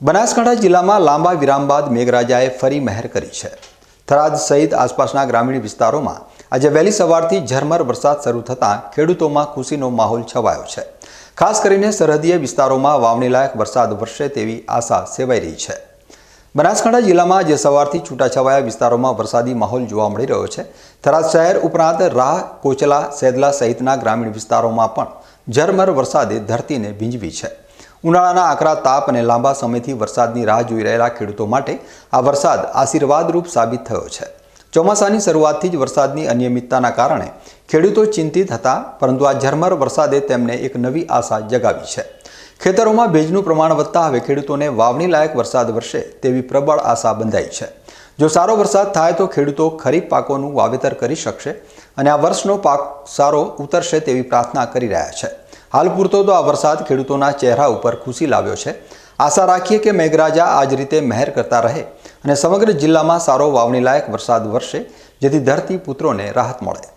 બનાસકાંઠા જિલ્લામાં લાંબા વિરામ બાદ મેઘરાજાએ ફરી મહેર કરી છે. થરાદ સહિત આસપાસના ગ્રામીણ વિસ્તારોમાં આજે વહેલી સવારથી ઝરમર વરસાદ શરૂ થતાં ખેડૂતોમાં ખુશીનો માહોલ છવાયો છે. ખાસ કરીને સરહદીય વિસ્તારોમાં વાવણી લાયક વરસાદ વરસે તેવી આશા સેવાઈ રહી છે. બનાસકાંઠા જિલ્લામાં આજે સવારથી છૂટાછવાયા વિસ્તારોમાં વરસાદી માહોલ જોવા મળી રહ્યો છે. થરાદ શહેર ઉપરાંત રાહ, કોચલા, સેદલા સહિતના ગ્રામીણ વિસ્તારોમાં પણ ઝરમર વરસાદે ધરતીને ભીંજવી છે. ઉનાળાના આકરા તાપ અને લાંબા સમયથી વરસાદની રાહ જોઈ રહેલા ખેડૂતો માટે આ વરસાદ આશીર્વાદરૂપ સાબિત થયો છે. ચોમાસાની શરૂઆતથી જ વરસાદની અનિયમિતતાના કારણે ખેડૂતો ચિંતિત હતા, પરંતુ આ ઝરમર વરસાદે તેમને એક નવી આશા જગાવી છે. ખેતરોમાં ભેજનું પ્રમાણ વધતા હવે ખેડૂતોને વાવણી લાયક વરસાદ વરસે તેવી પ્રબળ આશા બંધાઈ છે. જો સારો વરસાદ થાય તો ખેડૂતો ખરીફ પાકોનું વાવેતર કરી શકશે અને આ વર્ષનો પાક સારો ઉતરશે તેવી પ્રાર્થના કરી રહ્યા છે. હાલ પૂરતો તો આ વરસાદ ખેડૂતોના ચહેરા ઉપર ખુશી લાવ્યો છે. આશા રાખીએ કે મેઘરાજા આ જ રીતે મહેર કરતા રહે અને સમગ્ર જિલ્લામાં સારો વાવણીલાયક વરસાદ વરસે, જેથી ધરતી પુત્રોને રાહત મળે.